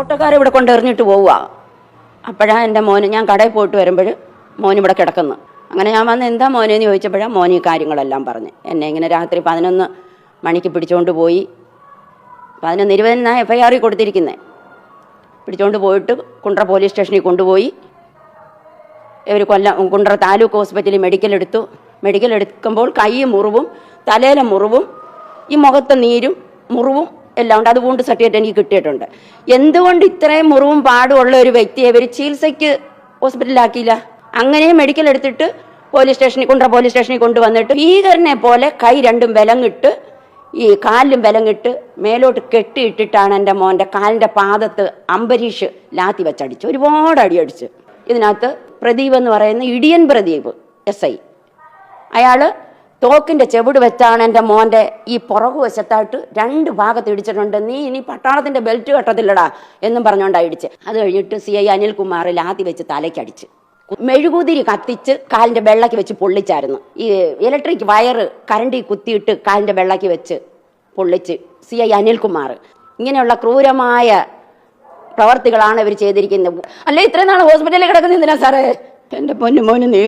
ഓട്ടോക്കാരെ ഇവിടെ കൊണ്ടെറിഞ്ഞിട്ട് പോവുക. അപ്പോഴാണ് എന്റെ മോന് ഞാൻ കടയിൽ പോയിട്ട് വരുമ്പോൾ മോൻ ഇവിടെ കിടക്കുന്നു. അങ്ങനെ ഞാൻ വന്ന് എന്താ മോനെ എന്ന് ചോദിച്ചപ്പോഴാണ് മോൻ ഈ കാര്യങ്ങളെല്ലാം പറഞ്ഞ്. എന്നെ ഇങ്ങനെ രാത്രി പതിനൊന്ന് മണിക്ക് പിടിച്ചുകൊണ്ട് പോയി. പതിനൊന്ന് ഇരുപതിനാണ് എഫ് ഐ ആറിൽ കൊടുത്തിരിക്കുന്നത് പിടിച്ചുകൊണ്ട് പോയിട്ട് കുണ്ട്ര പോലീസ് സ്റ്റേഷനിൽ കൊണ്ടുപോയി. ഇവർ കൊല്ലം കുണ്ട്ര താലൂക്ക് ഹോസ്പിറ്റലിൽ മെഡിക്കൽ എടുത്തു. മെഡിക്കൽ എടുക്കുമ്പോൾ കൈ മുറിവും തലയിലെ മുറിവും ഈ മുഖത്തെ നീരും മുറിവും എല്ലാം ഉണ്ട്. അതുകൊണ്ട് സർട്ടിഫിക്കറ്റ് എനിക്ക് കിട്ടിയിട്ടുണ്ട്. എന്തുകൊണ്ട് ഇത്രയും മുറിവും പാടും ഉള്ള ഒരു വ്യക്തിയെ ഇവർ ചികിത്സയ്ക്ക് ഹോസ്പിറ്റലിലാക്കിയില്ല അങ്ങനെ മെഡിക്കൽ എടുത്തിട്ട് പോലീസ് സ്റ്റേഷനിൽ കുണ്ട്ര പോലീസ് സ്റ്റേഷനിൽ കൊണ്ടുവന്നിട്ട് ഭീകരനെ പോലെ കൈ രണ്ടും വിലങ്ങിട്ട് ഈ കാലിലും വിലങ്ങിട്ട് മേലോട്ട് കെട്ടിയിട്ടിട്ടാണ് എന്റെ മോന്റെ കാലിന്റെ പാദത്ത് അംബരീഷ് ലാത്തി വെച്ചടിച്ചു ഒരുപാട് അടിയടിച്ച്. ഇതിനകത്ത് പ്രദീപ് എന്ന് പറയുന്ന ഇടിയൻ പ്രദീപ് എസ് ഐ. അയാൾ തോക്കിന്റെ ചെവിട് വെച്ചാണ് എന്റെ മോന്റെ ഈ പുറകു വശത്തായിട്ട് രണ്ട് ഭാഗത്ത് ഇടിച്ചിട്ടുണ്ട്. നീ ഇനി പട്ടാളത്തിന്റെ ബെൽറ്റ് കെട്ടത്തില്ലടാ എന്നും പറഞ്ഞുകൊണ്ടാണ് ഇടിച്ച്. അത് കഴിഞ്ഞിട്ട് സി ഐ അനിൽകുമാർ ലാത്തി വെച്ച് തലയ്ക്കടിച്ച്. മെഴുകുതിരി കത്തിച്ച് കാലിന്റെ വെള്ളക്ക് വെച്ച് പൊള്ളിച്ചായിരുന്നു. ഈ ഇലക്ട്രിക് വയർ കരണ്ടി കുത്തിയിട്ട് കാലിന്റെ വെള്ളക്ക് വെച്ച് പൊള്ളിച്ച് സി ഐ അനിൽകുമാർ. ഇങ്ങനെയുള്ള ക്രൂരമായ പ്രവർത്തികളാണ് ഇവർ ചെയ്തിരിക്കുന്നത്. അല്ലെ ഇത്രയും നാൾ ഹോസ്പിറ്റലിൽ കിടക്കുന്ന എന്തിനാ സാറേ? എന്റെ പൊന്നു മോന് നീ